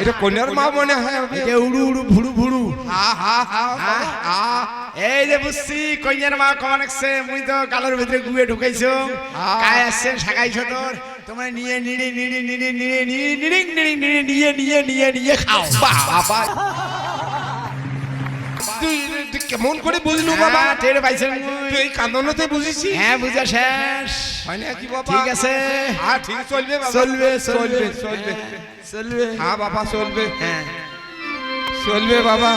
এটা কন্যার মা মনে হয় এটা উড়ু উড়ু ভুড়ু ভুড়ু। হা হা হা? হা এই যে বুঝছি কন্যার মা কমান আসছে মুই তো কালোর ভিতরে গুয়ে ঢুকাইছো। কায় আসছে শাখাইছো তোর। তোমরা নিয়ে নিড়ি নিড়ি নিড়ি নিড়ি নিড়ি নিড়ি নিড়ি নিড়ি নিয়ে নিয়ে নিয়ে নিয়ে খাও। বাবা। কেমন করে বুঝলু বাবা বাবা? টের পাইছেন তুই এই কান্দনতে বুঝিছি হ্যাঁ বুঝা শেষ। হয় না কি বাবা? ঠিক আছে। হ্যাঁ ঠিক চলবে বাবা। চলবে চলবে। চলবে চলবে। চলবে। হ্যাঁ বাবা চলবে। হ্যাঁ। চলবে বাবা।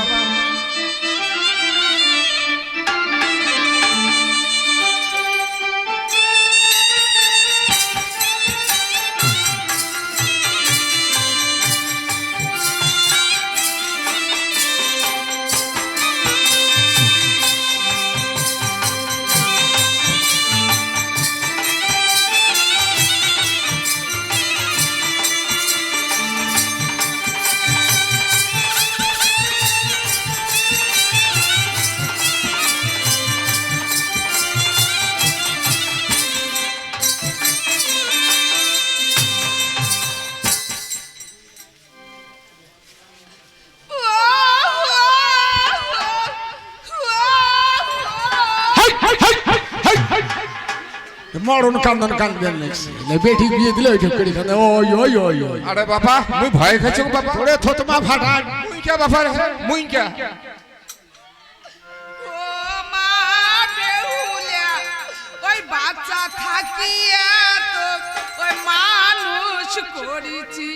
মরণ কান্দন কান্দন বেটি বিয়ে দিলে ওই ঠেকড়ি কান্দে ওই ওই ওই ওই। আরে বাবা মুই ভয় খাইছো বাবা। তোরে থতমা ফাটান মুই কে বাবা মুই কে ও মা বেহুলা ওই বাচ্চা থাকিয়া তো ওই মানুষ করেছি।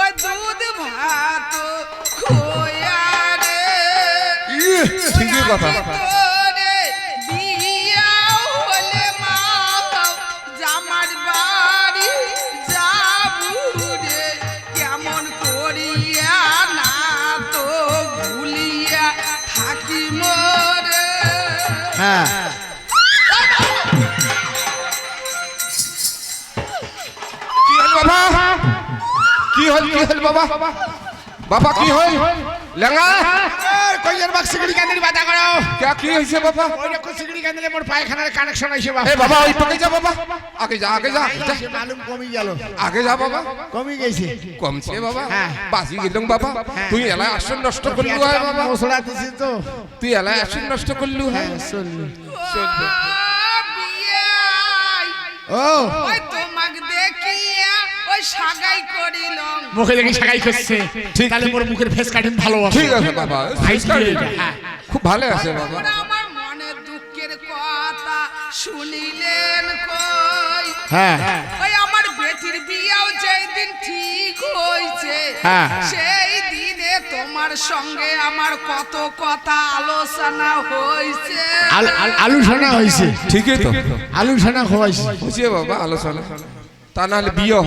ওই দুধ ভাত খোয়া রে। ঠিকই কথা। কি হল কি হল বাবা? বাবা কি হল? লেঙ্গা? কইয়ার বাক্স সিগড়ি কান্দির বাধা করো। কে কি হইছে বাবা? ওই রকম সিগড়ি কান্দিলে মোর পায়খানার কানেকশন আইছে বাবা। এ বাবা ওই পকে যা বাবা। আগে যা আগে যা। মালুম কমি গেল। আগে যা বাবা। কমি গেছে। কমছে বাবা। হ্যাঁ। বাসি গেলুম বাবা। তুই এলাই আসন নষ্ট করলু হয় বাবা। মশলা দিছি তো। তুই এলাই আসন নষ্ট করলু হয়। বিয়াই ও। ওই সাগাই মুখে দেখে সাগাই করছে। ঠিক, তাহলে। মোর মুখের ফেস কাটিং ভালো আছে ঠিক আছে বাবা। এটা, হ্যাঁ। খুব ভালো আছে বাবা। আমার মনের দুঃখের কথা শুনিলেন কই? হ্যাঁ। ওই আমার বেটির বিয়াও যেই দিন ঠিক হয়েছে হ্যাঁ। সেই দিনে তোমার সঙ্গে আমার কত কথা আলোচনা হয়েছে আল- আল- আলু ছানা হয়েছে ঠিকই তো। আলু ছানা খোয়াইছে বুঝিয়ে বাবা আলোচনা। তা নাহলে বিয়ে হয়।